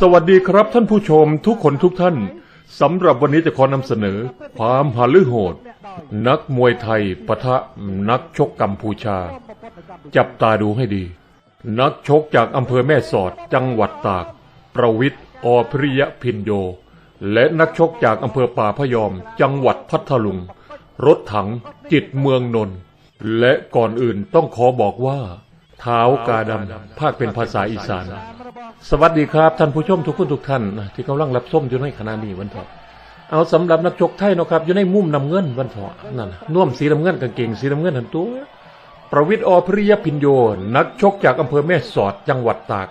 สวัสดีครับท่านผู้ชมทุกคนทุกท่านสำหรับวันนี้จะขอนำเสนอ ความหาลือโหด นักมวยไทยปะทะนักชกกัมพูชา จับตาดูให้ดี นักชกจากอำเภอแม่สอดจังหวัดตาก ประวิทย์อพริยพินโย และนักชกจากอำเภอป่าพยอม จังหวัดพัทลุง รถถังจิตเมืองนนท์และก่อนอื่นต้องขอบอกว่า เท้ากาดำภาคเป็นภาษาอีสาน สวัสดีครับ ท่านผู้ชมทุกคนทุกท่านที่กำลังรับชมอยู่ในขณะนี้วันเถาะเอาสำหรับนักชกไทยนะครับอยู่ในมุมน้ำเงินวันเถาะนั่นน่ะน่วมสีน้ำเงินกางเกงสีน้ำเงินหันตัว ประวิทย์อพริยพินโย นักชกจากอำเภอแม่สอดจังหวัดตาก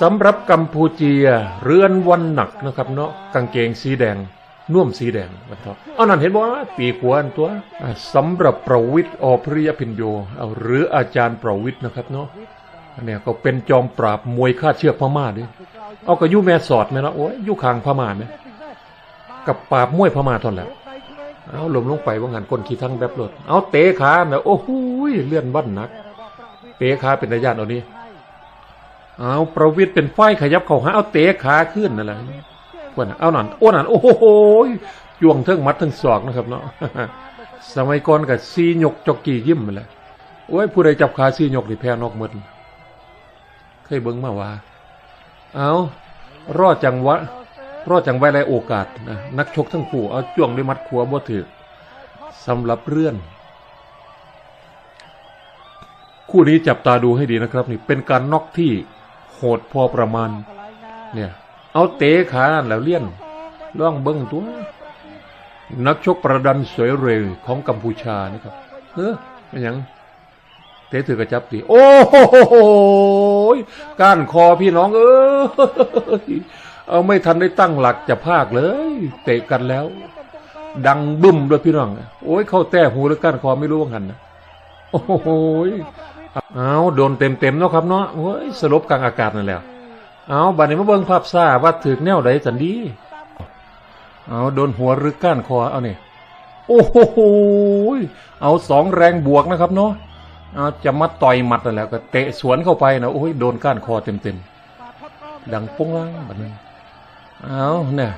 สำหรับกัมพูเจียเรือนวันหนักนะครับเนาะกางเกงสีแดง น่วมสีแดงวันเถาะเอานั่นเห็นบ่ว่าปีกวนตัวสำหรับประวิทย์อพริยพินโยเอาหรืออาจารย์ประวิทย์นะครับเนาะอันเนี่ยก็เป็นจอมปราบมวยฆ่าเชือกพม่าด้วยเอากระยุแม่สอดไหมนะโอ้ยอยุคางพม่าไหมกับปราบมวยพม่าทอนแหละเอาลมลงไปว่างันก้นขี้ทั้งแบบรถเอาเตะขาเนะโอ้โหยเลื่อนวันหนัก เตะขาเป็นระยะเอานี้เอาประวิตรเป็นไฟขยับเข้าหาเอาเตะขาขึ้นนั่นแหละ พวกนั้นเอาหนันโอ้หนันโอ้โหยจ้วงเทิงมัดเทิงศอกนะครับเนาะสมัยก่อนกับซีหยกจอกกี้ยิ้มมาเลยโอ้ยผู้ใดจับขาซีหยกนี่แพ้นอกหมดเคยเบิ่งมาว่า เอารอดจังวะรอดจังไว้ไรโอกาสนะนักชกทั้งคู่เอาจ้วงด้วยมัดขัวบ่ถือสำหรับเรื่อนคู่นี้จับตาดูให้ดีนะครับ นี่เป็นการน็อกที่โหดพอประมาณ เนี่ย เอาเตะขาแล้วเลี่ยนล่องเบิ้งตัว นักชกประดันสวยเร็วของกัมพูชานะครับเออเป็นยังเตะถือกระจับตีโอ้โหก้านคอพี่น้องเออเอาไม่ทันได้ตั้งหลักจะภาคเลย เตะกันแล้ว ดังบึ้มด้วยพี่น้องโอ้ยเข้าแต้หูหรือก้านคอไม่รู้ว่างันนะโอ้โหเอาโดนเต็มเต็มๆเนาะครับเนาะโอ้ยสลบกลางอากาศนั่นแหละ เอาบัดนี้มาเบิ่งภาพซ่าว่าถึกแนวใดสันดี เอาโดนหัวหรือก้านคอเอาเนี่ยโอ้โหเอาสองแรงบวกนะครับเนาะเอาจะมาต่อยหมัดนั่นแหละก็เตะสวนเข้าไปนะโอ้ยโดนก้านคอเต็มๆดังปุ้งล่างแบบนั้เอาเนี่ย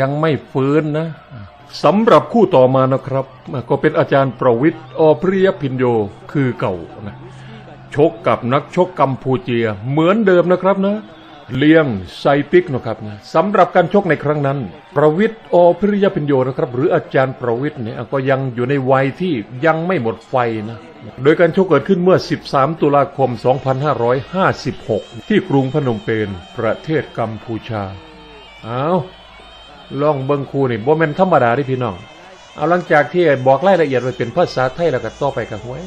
ยังไม่ฟื้นนะสำหรับคู่ต่อมานะครับ ก็เป็นอาจารย์ประวิทย์อพริยพินโยคือเก่านะ ชกกับนักชกกัมพูเจียเหมือนเดิมนะครับนะ เลี้ยงไซปิกนะครับนะสำหรับการชกในครั้งนั้น ประวิทย์อพิริยพิญโยนะครับ หรืออาจารย์ประวิทย์เนี่ยก็ยังอยู่ในวัยที่ยังไม่หมดไฟนะโดยการชกเกิดขึ้นเมื่อ 13 ตุลาคม 2556 ที่กรุงพนมเปญประเทศกัมพูชาเอาลองเบิงคูนี่บ่แม่นธรรมดาเดิพี่น้องเอาหลังจากที่บอกรายละเอียดไว้เป็นภาษาไทยแล้วก็ต่อไปกับหวย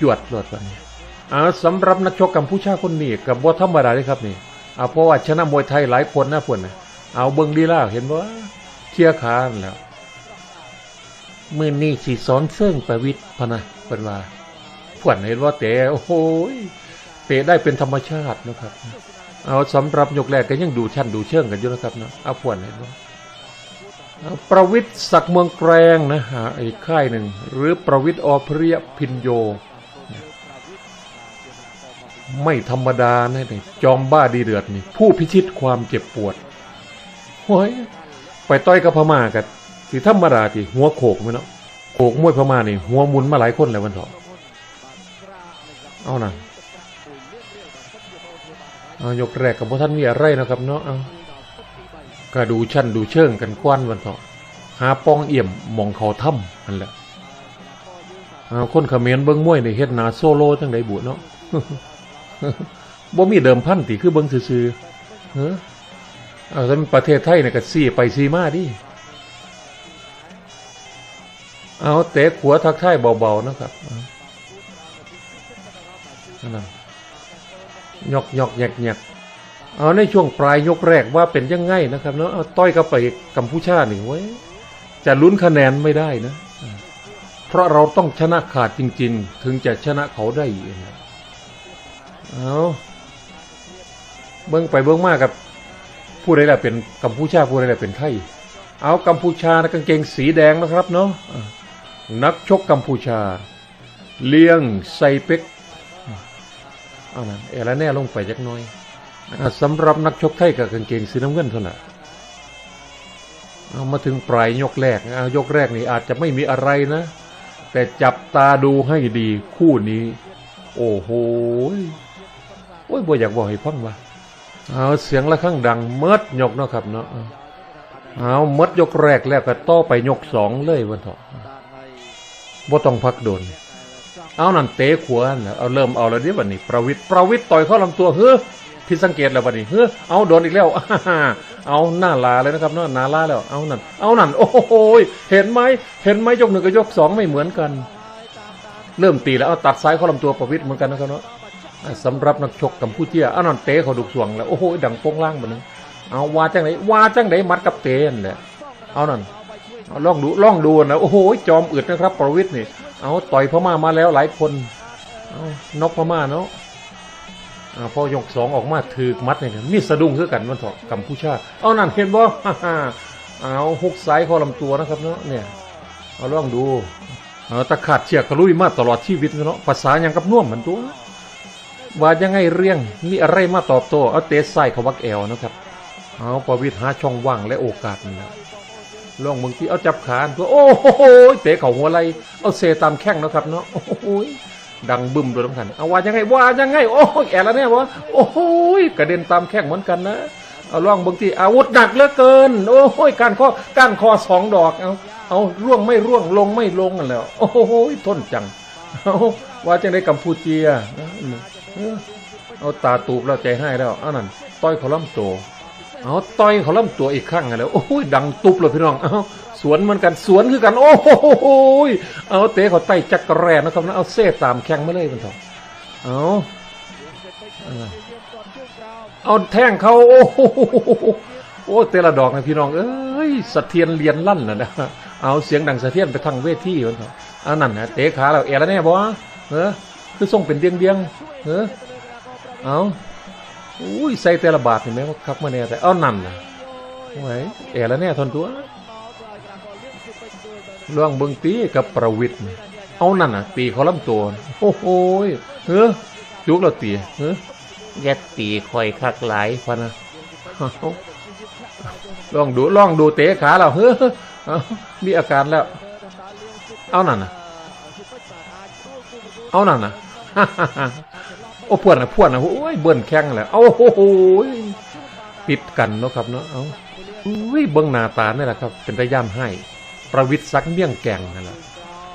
จวดรวดวันนี้ อ่าสำหรับนักชกกัมพูชาคนนี้กับว่าธรรมดาเลยครับนี่เอาเพราะว่าชนะมวยไทยหลายคนนะพวกนะเอาเบิงดีล่าเห็นว่าเชียร์คานแล้วมือนี่สีสอนเสื่องประวิทย์พนะเป็นว่าพวกเห็นว่าเตะโอ้โหยเตะได้เป็นธรรมชาตินะครับ เอาสำหรับยกแรกก็ยังดูชั้นดูเชิงกันอยู่นะครับนะเอาพวกเห็นว่าประวิทย์ศักเมืองแกรงนะฮะอีกค่ายหนึ่งหรือประวิทย์อพริยพินโย ไม่ธรรมดานะนี่จอมบ้าดีเดือดนี่ ผู้พิชิตความเจ็บปวดโอ้ยไปต้อยกับพม่ากันสิธรรมดาที่หัวโขกไหมเนาะโขกมวยพม่านี่ หัวมุนมาหลายคนแล้ววันเถอะเอานะเอายกแรกกับพวกท่านมีอะไรนะครับเนาะเอาก็ดูชั้นดูเชิงกันกว้านวันเถาะหาปองเอี่ยมมองเขาถ้ำนั่นแหละเอาคนเขมรเบิ้งมวยในเฮ็ดนาโซโล่จังไดบุเนาะ บ่มีเดิมพันติคือเบิ้งซื่อๆเฮ้อเอาแต่ประเทศไทยเนี่ยก็ซี่ไปซี่มาดิเอาเตะขัวทักทายเบาๆนะครับนั่นยกยกแยกแยกเอาในช่วงปลายยกแรกว่าเป็นยังไงนะครับเนาะเอาต้อยกับไปกัมพูชาหนึ่งไว้จะลุ้นคะแนนไม่ได้นะ เพราะเราต้องชนะขาดจริง ๆ ถึงจะชนะเขาได้ เอาเบิ้งไปเบิ้งมากกับผู้ใดแหละเป็นกัมพูชาผู้ใดแหละเป็นไทย เอากัมพูชานะกางเกงสีแดงนะครับเนาะนักชกกัมพูชา เลี้ยงไซเป็กเอานะเอลาแน่ลงไปจักหน้อยสำหรับนักชกไทยกับกางเกงสีน้ำเงินเท่านั้นเอามาถึงปลายยกแรกยกแรกนี่อาจจะไม่มีอะไรนะ แต่จับตาดูให้ดีคู่นี้ โอ้โห อ้ยบ่อยากบอกให้ฟังว่าเอาเสียงระฆังดังเมิดยกเนาะครับเนาะเอาเมิดยกแรกแล้วก็ต่อไปยกสองเลยวันเถอะบ่ต้องพักโดน เอานั่นเตะขวานเอาเริ่มเอาแล้วเดี๋ยวันนี้ ประวิทย์ประวิทย์ต่อยเข้าลำตัวเฮ้อผิดสังเกตแล้ววันนี้เฮ้อเอาโดนอีกแล้วเอาหน้าลาเลยนะครับเนาะหน้าลาแล้วเอานั่นเอานั่นโอ้โหยเห็นไหมเห็นไหมยกหนึ่งกับยกสองไม่เหมือนกัน เริ่มตีแล้วเอาตัดซ้ายเข้าลำตัวประวิทย์เหมือนกันนะครับเนาะ สำหรับนักชกกัมพูเชียเอานั่นเตะเขาดุกสวงแล้วโอ้โหดังโป้งล่างแบบนึงเอาว่าจังไหนว่าจังไหนมัดกับเตะนั่นแหละเอานั่นเอาลองดูลองดูนะโอ้โหจอมอึดนะครับประวิทย์นี่เอาต่อยพม่ามาแล้วหลายคนเอานกพม่าเนาะอ่าพอยกสองออกมาถือมัดเนี่ยมีสะดุ้งคือกันมันเถอะกัมพูชาเอานั่นเห็นบ่เอาฮุกซ้ายข้อลำตัวนะครับเนาะเนี่ยเอาลองดูเอาตะขาดเชือกกระลุยมาตลอดชีวิตเนาะภาษายังกับน่วมเหมือนตัว ว่ายังไงเรียงมีอะไรมาตอบโต้เอาเตะใส่เขาวักแอวนะครับเอาประวิทย์หาช่องว่างและโอกาสนี่นะลองมึงที่เอาจับขาตัวโอ้โหเตะเข่าหัวไหลเอาเซตามแข้งนะครับเนาะโอ้โหดังบึ้มด้วยน้ำกันเอาว่ายังไงว่ายังไงโอ้แอลแล้วเนี่ยวะโอ้โหกระเด็นตามแข้งเหมือนกันนะเอาลองบางทีอาวุธหนักเหลือเกิน โอ้โหการข้อการคอสองดอกเอาเอาร่วงไม่ร่วงลงไม่ลงกันแล้ว โอ้โหทนจังเอาว่าจังได้กัมพูเจีย เอาตาตูบแล้วใจให้แล้วอานั่นต้อยเขาล่ำโตเอาต่อยเขาล่ำตัวอีกครั้งอะแล้วโอ้ยดังตุบเลยพี่น้องเอาสวนเหมือนกันสวนคือกันโอ้โหยเอาเตะเขาไต่จักรแรนะครับนะเอาเส้ตามแข้งมาเลยมันเถอะเอาเอาแท่งเขาโอ้โหโอ้เตะละดอกนะพี่น้องเอ้ยสะเทียนเลียนลั่นนะนะเอาเสียงดังสะเทียนไปทางเวทีมันเถอะอานั่นนะเตะขาแล้วเอแล้วแน่บ่เออ คือส่งเป็นเดียงเดียงๆเออเอาอุ้ยใส่แต่ละบาทเห็นไหมว่าคักมาแน่แต่เอานั่นนะไว้แอแล้วแน่ทนตัวล่วงเบิงตีกับประวิทย์นี่เอานั่นน่ะ ตีเขาลำตัว โอ้โหยเฮ้อจุกเราตีเฮ้อแยกตีคอยคักหลายพะนะเอาลองดูลองดูเตะขาเราเฮ้อเอามีอาการแล้ว เอานั่นน่ะ เอานั่นน่ะโอ้พวนนะพวนนะโอ้ยเบิ่นแข้งแหละเอาโอ้โหปิดกันเนาะครับเนาะเอาอุ้ยเบิ่งหน้าตานี่แหละครับ เป็นตะย่ามให้ ประวิทย์ซักเมี่ยงแกงนั่นแหละ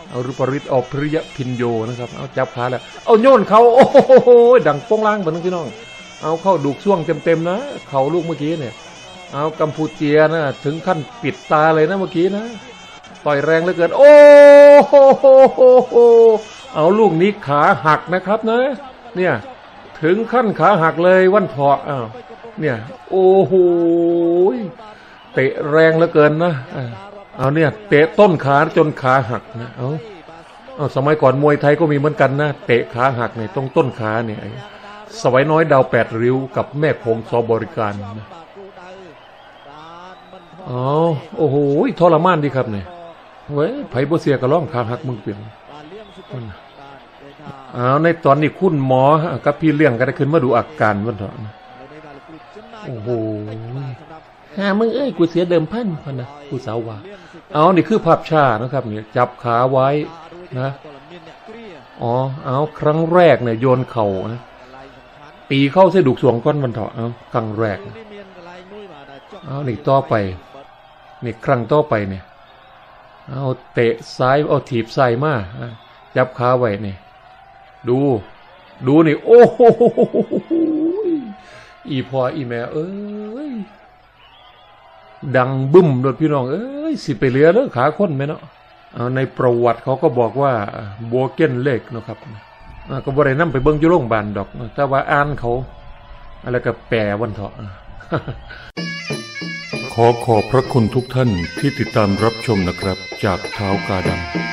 เอารุประวิทย์ออกพริยพินโยนะครับ เอาจับขาแล้ว เอาโยนเขาโอ้โหดังโป้งล่างเหมือนพี่น้อง เอาเข้าดูกช่วงเต็มๆนะเขาลูกเมื่อกี้เนี่ย เอากัมพูเจียนะถึงขั้นปิดตาเลยนะเมื่อกี้นะ ต่อยแรงเหลือเกิน โอ้โห เอาลูกนี้ขาหักนะครับนะ เนี่ย ถึงขั้นขาหักเลยวันเถาะอ้าวเนี่ย โอ้โหเตะแรงเหลือเกินนะเอาเนี่ย เตะต้นขาจนขาหักนะเอาเอาสมัยก่อนมวยไทยก็มีเหมือนกันนะเตะขาหักเนี่ยตรงต้นขาเนี่ยสวัยน้อยดาวแปดริ้วกับแม่โคงซอบริการนะอ๋อโอ้โหทรมานดีครับเนี่ยเว้ยไผ่บ่เสียกระล่องขาหักมึงเปลี่ยน เอาในตอนนี้คุณหมอกับพี่เลี้ยงก็ได้ขึ้นมาดูอาการวันเถอะนะโอ้โหหามึงเอ้ยกูเสียเดิมพันพันนะกูสาวว่าเอานี่คือภาพชานะครับเนี่ยจับขาไว้นะอ๋อเอาครั้งแรกเนี่ยโยนเข่านะตีเข้าเส้ดุกสวงก้อนวันเถอะเอาครั้งแรกเอานี่ต่อไปนี่ครั้งต่อไปเนี่ยเอาเตะซ้ายเอาถีบซ้ายมาอะจับขาไว้เนี่ย ดู ดูนี่ โอ้โหอีพออีแม่ เอ้ย ดังบึ้มโดดพี่น้อง เอ้ย สิไปเหลือแล้วขาคนไหมเนาะเอาในประวัติเขาก็บอกว่าโบเกนเล็กนาะครับอ่าก็บ่ได้นำไปเบิ่งยู่โรงบาลดอก แต่ว่าอ่านเขาอะไรก็แปลวันเถาะขอขอบพระคุณทุกท่านที่ติดตามรับชมนะครับ จากเท้ากาดำ